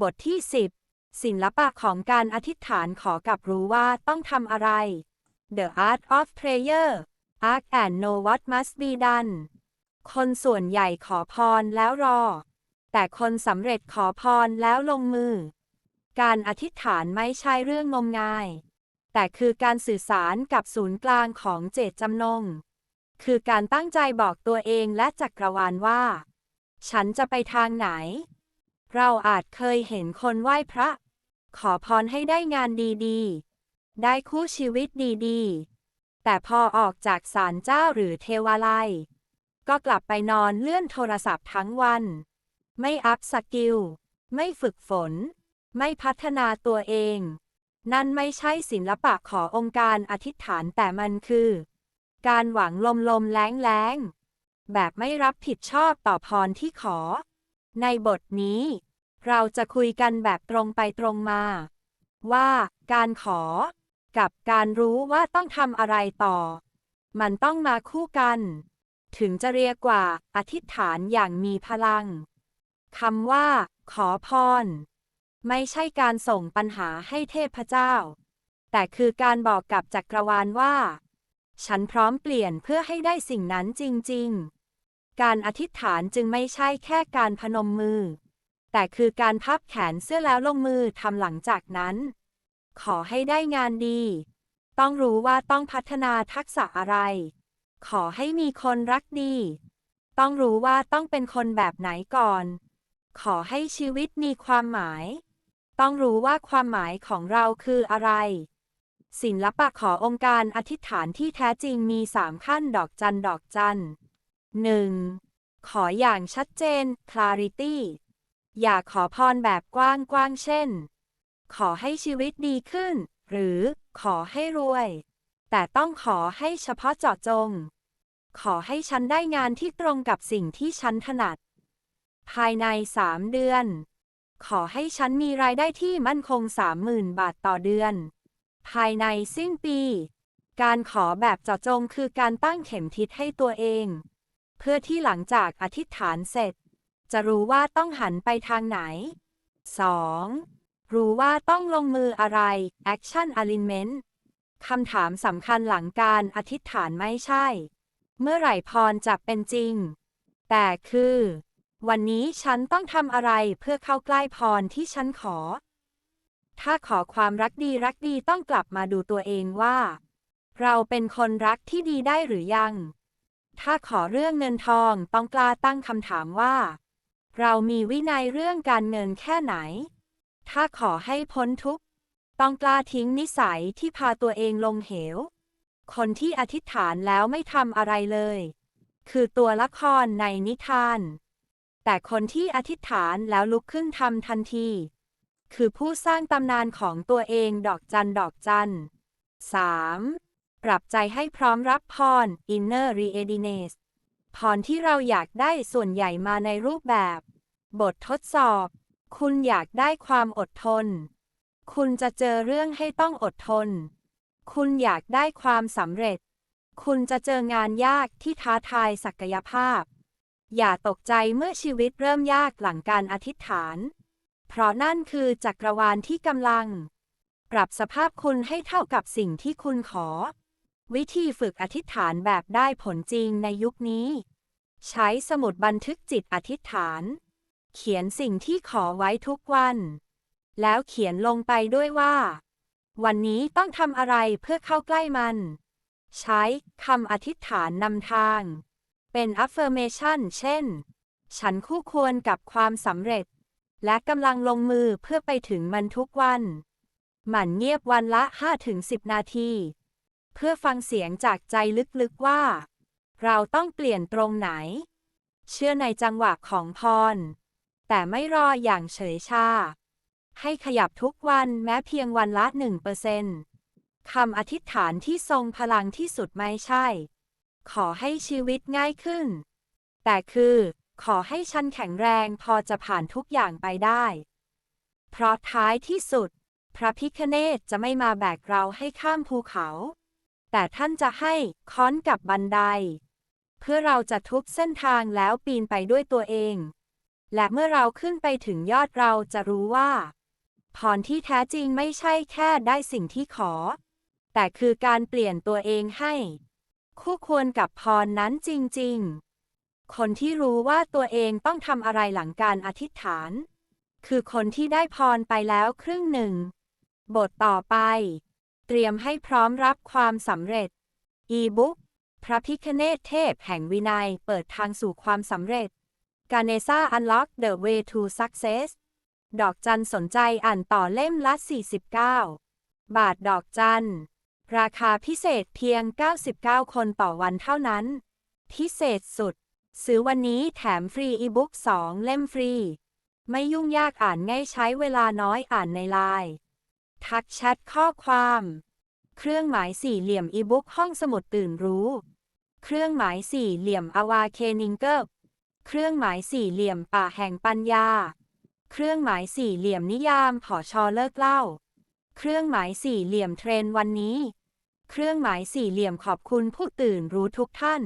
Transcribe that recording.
บทที่ 10 ศิลปะของการอธิษฐานขอกับรู้ว่าต้องทำอะไร The Art of Prayer Ask and know what must be done คนส่วนใหญ่ขอพรแล้วรอ แต่คนสำเร็จขอพรแล้วลงมือ การอธิษฐานไม่ใช่เรื่องงมงาย แต่คือการสื่อสารกับศูนย์กลางของเจตจำนง คือการตั้งใจบอกตัวเองและจักรวาลว่า ฉันจะไปทางไหน เราอาจเคยเห็นคนไหว้พระ ขอพรให้ได้งานดีๆ ได้คู่ชีวิตดีๆ แต่พอออกจากศาลเจ้าหรือเทวาลัย ก็กลับไปนอนเลื่อนโทรศัพท์ทั้งวัน ไม่อัพสกิล ไม่ฝึกฝน ไม่พัฒนาตัวเอง นั่นไม่ใช่ศิลปะขอองค์การอธิษฐานแต่มันคือ การหวังลมลมแรงแรงๆแบบไม่รับผิดชอบต่อพรที่ขอ ในบทนี้ เราจะคุยกันแบบตรงไปตรงมา ว่าการขอ กับการรู้ว่าต้องทำอะไรต่อ มันต้องมาคู่กัน ถึงจะเรียกว่า อธิษฐานอย่างมีพลังคำว่า ขอพร ไม่ใช่การส่งปัญหาให้เทพเจ้า แต่คือการบอกกับจักรวาลว่า ฉันพร้อมเปลี่ยนเพื่อให้ได้สิ่งนั้นจริง ๆ การอธิษฐานจึงไม่ใช่แค่การพนมมือ แต่คือการพับแขนเสื้อแล้วลงมือทำหลังจากนั้น ขอให้ได้งานดี ต้องรู้ว่าต้องพัฒนาทักษะอะไร ขอให้มีคนรักดี ต้องรู้ว่าต้องเป็นคนแบบไหนก่อน ขอให้ชีวิตมีความหมาย ต้องรู้ว่าความหมายของเราคืออะไรศิลปะขอองค์การอธิษฐานที่แท้จริงมีสามขั้นดอกจันดอกจัน หนึ่งขออย่างชัดเจน clarity อย่าขอพรแบบกว้างๆ เช่น ขอให้ชีวิตดีขึ้น หรือขอให้รวย แต่ต้องขอให้เฉพาะเจาะจง ขอให้ฉันได้งานที่ตรงกับสิ่งที่ฉันถนัด ภายในสามเดือน ขอให้ฉันมีรายได้ที่มั่นคงสามหมื่นบาทต่อเดือน ภายในสิ้นปี การขอแบบเจาะจงคือการตั้งเข็มทิศให้ตัวเอง เพื่อที่หลังจากอธิษฐานเสร็จ จะรู้ว่าต้องหันไปทางไหน 2. รู้ว่าต้องลงมืออะไร action alignment คำถามสำคัญหลังการอธิษฐานไม่ใช่ เมื่อไหร่พรจะเป็นจริง แต่คือ วันนี้ฉันต้องทำอะไรเพื่อเข้าใกล้พรที่ฉันขอ ถ้าขอความรักดีรักดีต้องกลับมาดูตัวเองว่า เราเป็นคนรักที่ดีได้หรือยัง ถ้าขอเรื่องเงินทองต้องกล้าตั้งคำถามว่า เรามีวินัยเรื่องการเงินแค่ไหน ถ้าขอให้พ้นทุกข์ต้องกล้าทิ้งนิสัยที่พาตัวเองลงเหว คนที่อธิษฐานแล้วไม่ทำอะไรเลย คือตัวละครในนิทาน แต่คนที่อธิษฐานแล้วลุกขึ้นทำทันที คือผู้สร้างตำนานของตัวเองดอกจันดอกจัน 3. ปรับใจให้พร้อมรับพร inner readiness พรที่เราอยากได้ส่วนใหญ่มาในรูปแบบ บททดสอบ คุณอยากได้ความอดทน คุณจะเจอเรื่องให้ต้องอดทน คุณอยากได้ความสำเร็จ คุณจะเจองานยากที่ท้าทายศักยภาพ อย่าตกใจเมื่อชีวิตเริ่มยากหลังการอธิษฐาน เพราะนั่นคือจักรวาลที่กำลัง ปรับสภาพคุณให้เท่ากับสิ่งที่คุณขอ วิธีฝึกอธิษฐานแบบได้ผลจริงในยุคนี้ ใช้สมุดบันทึกจิตอธิษฐาน เขียนสิ่งที่ขอไว้ทุกวัน แล้วเขียนลงไปด้วยว่า วันนี้ต้องทำอะไรเพื่อเข้าใกล้มัน ใช้คำอธิษฐานนำทาง เป็น affirmation เช่น ฉันคู่ควรกับความสำเร็จ และกำลังลงมือเพื่อไปถึงมันทุกวัน หมั่นเงียบวันละ 5-10 นาที เพื่อฟังเสียงจากใจลึกๆว่า เราต้องเปลี่ยนตรงไหน เชื่อในจังหวะของพร แต่ไม่รออย่างเฉยชา ให้ขยับทุกวันแม้เพียงวันละ1%คำอธิษฐานที่ทรงพลังที่สุดไม่ใช่ ขอให้ชีวิตง่ายขึ้น แต่คือ ขอให้ฉันแข็งแรงพอจะผ่านทุกอย่างไปได้ เพราะท้ายที่สุด พระพิคเนตจะไม่มาแบกเราให้ข้ามภูเขา แต่ท่านจะให้ค้อนกับบันได เพื่อเราจะทุบเส้นทางแล้วปีนไปด้วยตัวเอง และเมื่อเราขึ้นไปถึงยอดเราจะรู้ว่าพรที่แท้จริงไม่ใช่แค่ได้สิ่งที่ขอ แต่คือการเปลี่ยนตัวเองให้ คู่ควรกับพรนั้นจริง ๆ คนที่รู้ว่าตัวเองต้องทำอะไรหลังการอธิษฐาน คือคนที่ได้พรไปแล้วครึ่งหนึ่ง บทต่อไป ตรียมให้พร้อมรับความสำเร็จ อีบุ๊กพระพิคเนตเทพแห่งวินัยเปิดทางสู่ความสำเร็จกาเนซ่า Unlock the way to success ดอกจันสนใจอ่านต่อเล่มละ 49 บาทดอกจัน ราคาพิเศษเพียง 99 คนต่อวันเท่านั้น พิเศษสุด ซื้อวันนี้แถมฟรีอีบุ๊ก2 เล่มฟรี ไม่ยุ่งยากอ่านง่ายใช้เวลาน้อยอ่านในไลน์ ทักแชทข้อความ เครื่องหมายสี่เหลี่ยมอีบุ๊กห้องสมุดตื่นรู้ เครื่องหมายสี่เหลี่ยมอวาเคนิงเกิบเครื่องหมายสี่เหลี่ยมป่าแห่งปัญญา เครื่องหมายสี่เหลี่ยมนิยามผอชอเลิกเล่า เครื่องหมายสี่เหลี่ยมเทรนวันนี้ เครื่องหมายสี่เหลี่ยมขอบคุณผู้ตื่นรู้ทุกท่าน